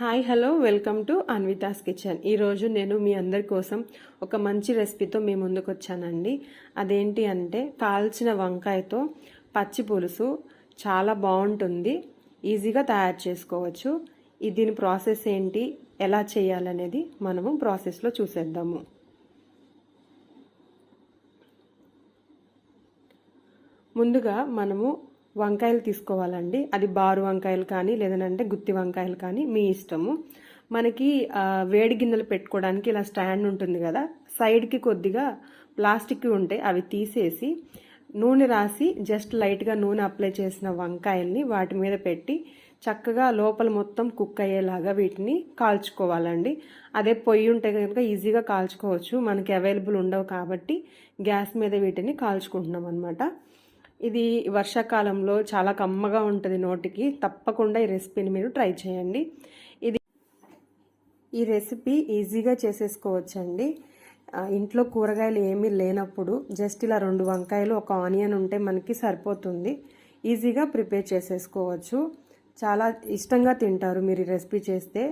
Hi hello welcome to Anvita's kitchen. ఈరోజు నేను మీ అందరి కోసం ఒక మంచి రెసిపీతో మీ ముందుకు వచ్చానండి. అదేంటి అంటే కాల్చిన వంకాయతో పచ్చి పులుసు చాలా బాగుంటుంది ఈజీగా తయారు చేసుకోవచ్చు. దీని ప్రాసెస్ ఏంటి ఎలా చేయాలనేది మనము ప్రాసెస్లో చూసేద్దాము. ముందుగా మనము వంకాయలు తీసుకోవాలండి. అది బారు వంకాయలు కానీ లేదంటే గుత్తి వంకాయలు కానీ మీ ఇష్టము. మనకి వేడి గిన్నెలు పెట్టుకోవడానికి ఇలా స్టాండ్ ఉంటుంది కదా. సైడ్కి కొద్దిగా ప్లాస్టిక్ ఉంటాయి అవి తీసేసి నూనె రాసి జస్ట్ లైట్గా నూనె అప్లై చేసిన వంకాయల్ని వాటి మీద పెట్టి చక్కగా లోపల మొత్తం కుక్ అయ్యేలాగా వీటిని కాల్చుకోవాలండి. అదే పొయ్యి ఉంటే కనుక ఈజీగా కాల్చుకోవచ్చు. మనకి అవైలబుల్ ఉండవు కాబట్టి గ్యాస్ మీద వీటిని కాల్చుకుంటున్నాం అనమాట ఇది వర్షాకాలంలో చాలా కమ్మగా ఉంటుంది నోటికి. తప్పకుండా ఈ రెసిపీని మీరు ట్రై చేయండి. ఇది ఈ రెసిపీ ఈజీగా చేసేసుకోవచ్చండి. ఇంట్లో కూరగాయలు ఏమీ లేనప్పుడు జస్ట్ ఇలా రెండు వంకాయలు ఒక ఆనియన్ ఉంటే మనకి సరిపోతుంది. ఈజీగా ప్రిపేర్ చేసేసుకోవచ్చు. చాలా ఇష్టంగా తింటారు మీరు ఈ రెసిపీ చేస్తే.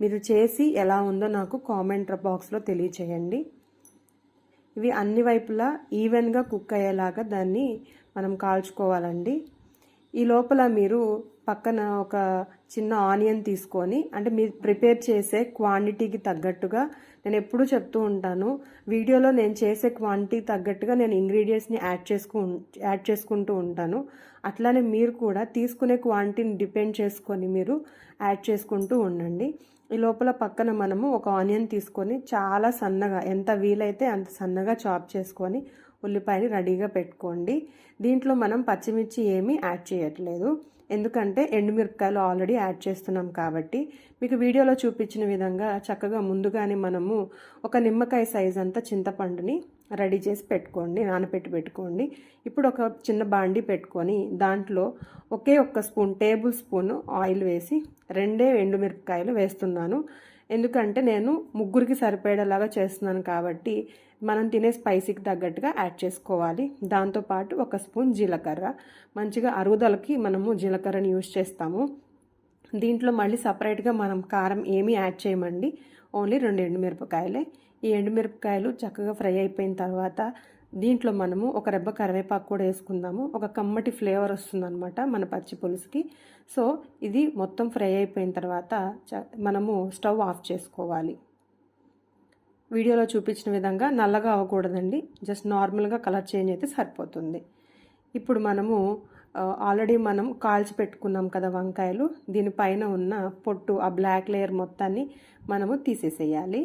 మీరు చేసి ఎలా ఉందో నాకు కామెంట్ బాక్స్లో తెలియచేయండి. ఇవి అన్ని వైపులా ఈవెన్గా కుక్ అయ్యేలాగా దాన్ని మనం కాల్చుకోవాలండి. ఈ లోపల మీరు పక్కన ఒక చిన్న ఆనియన్ తీసుకొని అంటే మీరు ప్రిపేర్ చేసే క్వాంటిటీకి తగ్గట్టుగా నేను ఎప్పుడూ చెప్తూ ఉంటాను. వీడియోలో నేను చేసే క్వాంటిటీకి తగ్గట్టుగా నేను ఇంగ్రీడియంట్స్ని యాడ్ చేసుకు యాడ్ చేసుకుంటూ ఉంటాను. అట్లానే మీరు కూడా తీసుకునే క్వాంటిటీని డిపెండ్ చేసుకొని మీరు యాడ్ చేసుకుంటూ ఉండండి. ఈ లోపల పక్కన మనము ఒక ఆనియన్ తీసుకొని చాలా సన్నగా ఎంత వీలైతే అంత సన్నగా చాప్ చేసుకొని ఉల్లిపాయని రెడీగా పెట్టుకోండి. దీంట్లో మనం పచ్చిమిర్చి ఏమీ యాడ్ చేయట్లేదు. ఎందుకంటే ఎండుమిరపకాయలు ఆల్రెడీ యాడ్ చేస్తున్నాం కాబట్టి. మీకు వీడియోలో చూపించిన విధంగా చక్కగా ముందుగానే మనము ఒక నిమ్మకాయ సైజ్ అంతా చింతపండుని రెడీ చేసి పెట్టుకోండి నానపెట్టి పెట్టుకోండి. ఇప్పుడు ఒక చిన్న బాండి పెట్టుకొని దాంట్లో ఒకే ఒక్క స్పూన్ టేబుల్ స్పూన్ ఆయిల్ వేసి రెండే ఎండుమిరపకాయలు వేస్తున్నాను. ఎందుకంటే నేను ముగ్గురికి సరిపోయేలాగా చేస్తున్నాను కాబట్టి మనం తినే స్పైసీకి తగ్గట్టుగా యాడ్ చేసుకోవాలి. దాంతోపాటు ఒక స్పూన్ జీలకర్ర. మంచిగా అరుగుదలకి మనము జీలకర్రని యూజ్ చేస్తాము. దీంట్లో మళ్ళీ సపరేట్గా మనం కారం ఏమీ యాడ్ చేయమండి. ఓన్లీ రెండు ఎండుమిరపకాయలే. ఈ ఎండుమిరపకాయలు చక్కగా ఫ్రై అయిపోయిన తర్వాత దీంట్లో మనము ఒక రెబ్బ కరివేపాకు కూడా వేసుకుందాము. ఒక కమ్మటి ఫ్లేవర్ వస్తుందన్నమాట మన పచ్చి పులుసుకి. సో ఇది మొత్తం ఫ్రై అయిపోయిన తర్వాత మనము స్టవ్ ఆఫ్ చేసుకోవాలి. వీడియోలో చూపించిన విధంగా నల్లగా అవ్వకూడదండి. జస్ట్ నార్మల్గా కలర్ చేంజ్ అయితే సరిపోతుంది. ఇప్పుడు మనము ఆల్రెడీ మనం కాల్చి పెట్టుకున్నాం కదా వంకాయలు. దీనిపైన ఉన్న పొట్టు ఆ బ్లాక్ లేయర్ మొత్తాన్ని మనము తీసేసేయాలి.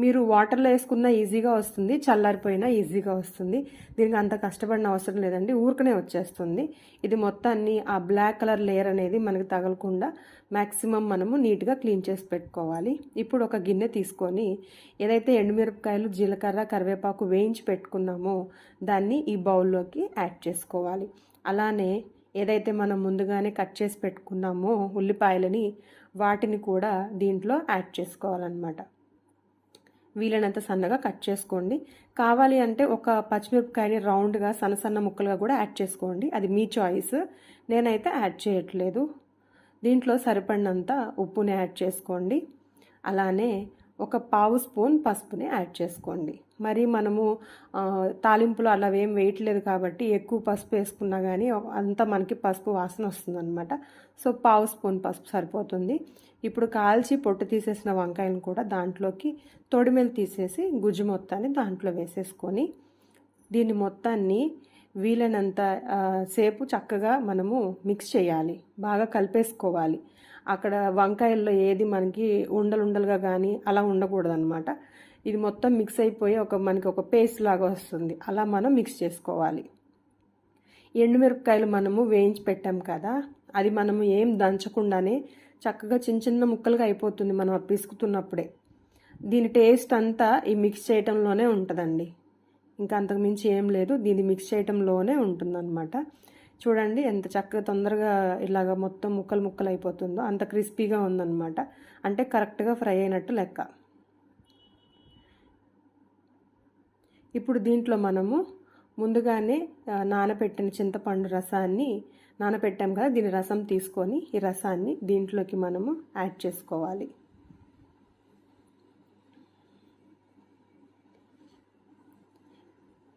మీరు వాటర్లో వేసుకున్న ఈజీగా వస్తుంది చల్లారిపోయినా ఈజీగా వస్తుంది. దీనికి అంత కష్టపడిన అవసరం లేదండి ఊరికనే వచ్చేస్తుంది. ఇది మొత్తాన్ని ఆ బ్లాక్ కలర్ లేయర్ అనేది మనకు తగలకుండా మ్యాక్సిమం మనము నీట్గా క్లీన్ చేసి పెట్టుకోవాలి. ఇప్పుడు ఒక గిన్నె తీసుకొని ఏదైతే ఎండుమిరపకాయలు జీలకర్ర కరివేపాకు వేయించి పెట్టుకున్నామో దాన్ని ఈ బౌల్లోకి యాడ్ చేసుకోవాలి. అలానే ఏదైతే మనం ముందుగానే కట్ చేసి పెట్టుకున్నామో ఉల్లిపాయలని వాటిని కూడా దీంట్లో యాడ్ చేసుకోవాలన్నమాట. వీలైనంత సన్నగా కట్ చేసుకోండి. కావాలి అంటే ఒక పచ్చిమిరపకాయని రౌండ్గా సన్న సన్న ముక్కలుగా కూడా యాడ్ చేసుకోండి. అది మీ చాయిస్. నేనైతే యాడ్ చేయట్లేదు. దీంట్లో సరిపడినంత ఉప్పుని యాడ్ చేసుకోండి. అలానే ఒక పావు స్పూన్ పసుపుని యాడ్ చేసుకోండి. మరి మనము తాలింపులు అలా ఏం వేయట్లేదు కాబట్టి ఎక్కువ పసుపు వేసుకున్నా కానీ అంతా మనకి పసుపు వాసన వస్తుందన్నమాట. సో పావు స్పూన్ పసుపు సరిపోతుంది. ఇప్పుడు కాల్చి పొట్టు తీసేసిన వంకాయలను కూడా దాంట్లోకి తొడిమెలు తీసేసి గుజ్జు మొత్తాన్ని దాంట్లో వేసేసుకొని దీన్ని మొత్తాన్ని వీలైనంత సేపు చక్కగా మనము మిక్స్ చేయాలి. బాగా కలిపేసుకోవాలి. అక్కడ వంకాయల్లో ఏది మనకి ఉండలు ఉండలుగా కానీ అలా ఉండకూడదు అనమాట ఇది మొత్తం మిక్స్ అయిపోయి ఒక మనకి ఒక పేస్ట్ లాగా వస్తుంది. అలా మనం మిక్స్ చేసుకోవాలి. ఎండుమిరపకాయలు మనము వేయించి పెట్టాం కదా అది మనము ఏం దంచకుండానే చక్కగా చిన్న చిన్న ముక్కలుగా అయిపోతుంది మనం పిసుకుతున్నప్పుడే. దీని టేస్ట్ అంతా ఈ మిక్స్ చేయటంలోనే ఉంటుందండి. ఇంకా అంతకుమించి ఏం లేదు. దీన్ని మిక్స్ చేయటంలోనే ఉంటుందన్నమాట. చూడండి ఎంత చక్కగా తొందరగా ఇలాగ మొత్తం ముక్కలు ముక్కలు అయిపోతుందో అంత క్రిస్పీగా ఉందన్నమాట. అంటే కరెక్ట్గా ఫ్రై అయినట్టు లెక్క. ఇప్పుడు దీంట్లో మనము ముందుగానే నానబెట్టిన చింతపండు రసాన్ని నానబెట్టాం కదా దీని రసం తీసుకొని ఈ రసాన్ని దీంట్లోకి మనము యాడ్ చేసుకోవాలి.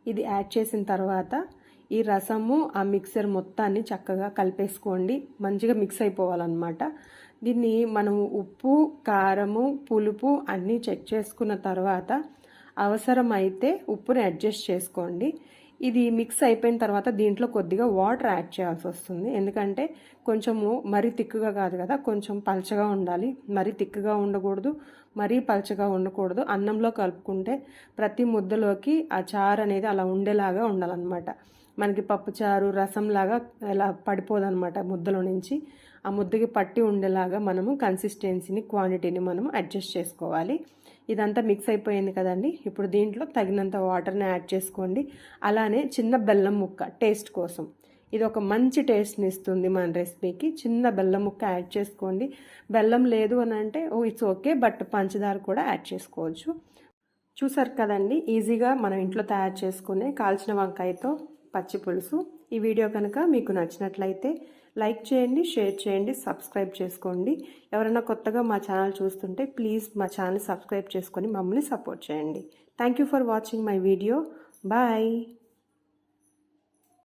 ఇది యాడ్ చేసిన తర్వాత ఈ రసము ఆ మిక్సర్ మొత్తాన్ని చక్కగా కలిపేసుకోండి. మంచిగా మిక్స్ అయిపోవాలన్నమాట. దీన్ని మనము ఉప్పు కారము పులుపు అన్నీ చెక్ చేసుకున్న తర్వాత అవసరమైతే ఉప్పుని అడ్జస్ట్ చేసుకోండి. ఇది మిక్స్ అయిపోయిన తర్వాత దీంట్లో కొద్దిగా వాటర్ యాడ్ చేయాల్సి వస్తుంది. ఎందుకంటే కొంచెము మరీ తిక్కుగా కాదు కదా కొంచెం పలచగా ఉండాలి. మరీ తిక్కుగా ఉండకూడదు మరీ పల్చగా ఉండకూడదు. అన్నంలో కలుపుకుంటే ప్రతి ముద్దలోకి ఆ చారు అనేది అలా ఉండేలాగా ఉండాలన్నమాట. మనకి పప్పుచారు రసంలాగా ఇలా పడిపోదనమాట ముద్దలో నుంచి. ఆ ముద్దకి పట్టి ఉండేలాగా మనము కన్సిస్టెన్సీని క్వాంటిటీని మనం అడ్జస్ట్ చేసుకోవాలి. ఇదంతా మిక్స్ అయిపోయింది కదండి. ఇప్పుడు దీంట్లో తగినంత వాటర్ని యాడ్ చేసుకోండి. అలానే చిన్న బెల్లం ముక్క టేస్ట్ కోసం. ఇది ఒక మంచి టేస్ట్ని ఇస్తుంది మన రెసిపీకి చిన్న బెల్లం ముక్క యాడ్ చేసుకోండి. బెల్లం లేదు అని అంటే ఓ ఇట్స్ ఓకే బట్ పంచదార కూడా యాడ్ చేసుకోవచ్చు. చూసారు కదండి ఈజీగా మనం ఇంట్లో తయారు చేసుకునే కాల్చిన వంకాయతో పచ్చి పులుసు. ఈ వీడియో కనుక మీకు నచ్చినట్లయితే లైక్ చేయండి షేర్ చేయండి సబ్స్క్రైబ్ చేసుకోండి. ఎవరైనా కొత్తగా మా ఛానల్ చూస్తుంటే ప్లీజ్ మా ఛానల్ సబ్స్క్రైబ్ చేసుకొని మమ్మల్ని సపోర్ట్ చేయండి. Thank you for watching my video bye